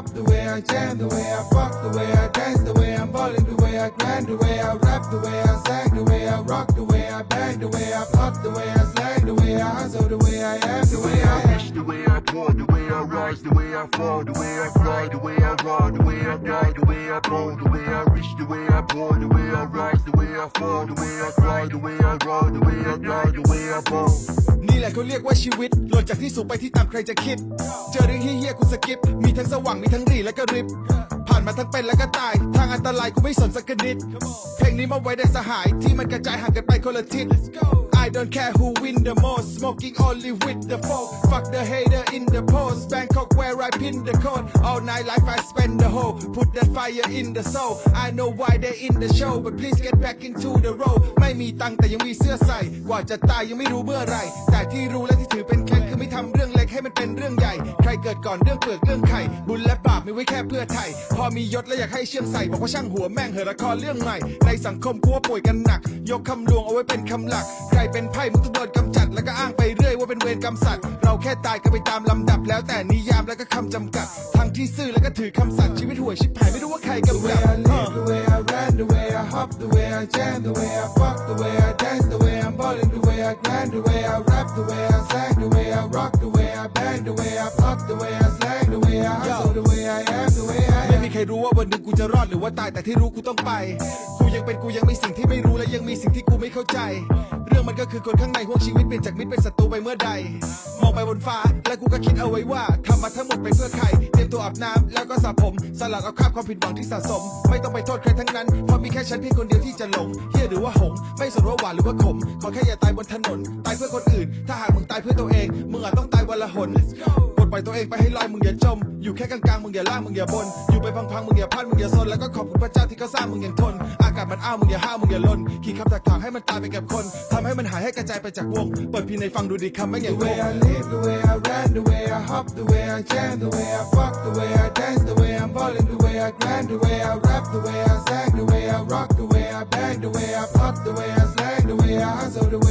hop, the way I jam, the way I fuck, the way I dance, the way I'm ballin', the way I grind, the way I rap, the way I sang, the way I rock, the way I bang, the way I plot, the way I slang, the way I hustle, the way I am, the way I. Wish the way I pour, the way I rise, the way I fall, the way I fly, the way I ride, the way I die, the way I blow, the way I reach, the way I pour, the way I เรียกว่าชีวิตหล่นจากที่สูงไปที่ต่ำใครจะคิด เจอเรื่องเฮี้ยๆกูสกิป มีทั้งสว่างมีทั้งรีและก็ริบ ผ่านมาทั้งเป็นและก็ตาย ทางอันตรายกูไม่สนสักนิด เพลงนี้มาไว้ได้สหายที่มันกระจายห่างกันไปคนละทิศ don't care who win the most smoking only with the folk fuck the hater in the post Bangkok where I pin the code all night life I spend the whole put that fire in the soul I know why they in the show but please get back into the role ไม่มีตังค์แต่ยังมีเสื้อใส่ กว่าจะตายยังไม่รู้เมื่อไหรแต่ที่รู้และที่ถือเป็นเคล็ดคือไม่ทำเรื่องเล็ก ื่อง ให้มันเป็นเรื่องใหญ่ ใครเกิดก่อนเรื่องเปลือกเรื่องไข่ บุญและบาปมีไว้แค่เพื่อไทย พอมียศแล้วอยากให้เชื่อมใส่บอกว่าช่างหัวแม่งเหอะละครเรื่องใหม่ ในสังคมกลัวป่วยกันหนัก ยกคำลวงเอาไว้เป็นคำหลัก ใครเป็นไพ่มึงต้องโดนกำจัดแล้วก็อ้างไป ว่าเป็นเวรกรรมสัตว์ เราแค่ตายกันไปตามลำดับ แล้วแต่นิยามแล้วก็คำจำกัด ทั้งที่ซื่อแล้วก็ถือคำสัตย์ชีวิตห่วยชิบหายไม่รู้ว่าใคร The กำ way กับ I live, the way I run, the way I hop, the way I jam, the way I fuck, the way I dance, the way I'm ballin', the way I grind, the way I rap, the way I sang, the way I rock, the way I bang, the way I plot, the way I slang, the way I hustle, the way I am, the way I ไม่ am. มีใครรู้ว่าวันหนึ่งกูจะรอดหรือว่าตายแต่ที่รู้กูต้องไป กูยังเป็นกูยังมีสิ่งที่ไม่รู้และยังมีสิ่งที่กูไม่เข้าใจ เรื่องมันก็คือคนข้างในห่วงชีวิตเปลี่ยนจากมิตรเป็นศัตรูไปเมื่อใด มองไปบนฟ้า แล้วกูก็คิดเอาไว้ว่าทำมาทั้งหมดไปเพื่อใคร เตรียมตัวอาบน้ำแล้วก็สระผม สลัดเอาคราบความผิดหวังที่สะสม ไม่ต้องไปโทษใครทั้งนั้น เพราะมีแค่ฉันเพียงคนเดียวที่จะหลงเฮียหรือว่าหง ไม่สนว่าหวานหรือว่าขม ขอแค่อย่าตายบนถนน ตายเพื่อคนอื่น ถ้าหากมึงตายเพื่อตัวเอง มึงอาจต้องตายวันละหน ปล่อยตัวเองไปให้ลอยมึงอย่าจม อยู่แค่กลางๆมึงอย่าล่างมึงอย่าบน อยู่ไปพังๆมึงอย่าพลาดมึงอย่าซนแล้วก็ขอบคุณพระเจ้าที่เขาสร้างมึงอย่างทน อากาศมันอ้าวมึงอย่าห้าวมึงอย่าลนขี่คำถักถางให้มันตายไปกับคนทำให้มันหายให้กระจายไปจากวงเปิดพีในฟังดูดีคำไม่งอย่าง The โก way ง I live, the way I run, the way I hop, the way I jam, the way I fuck, the way I dance, the way I'm ballin', the way I grind, the way I rap, the way I sang, the way I rock, the way I bang, the way I pop, the way I slang, the way I hustle, the way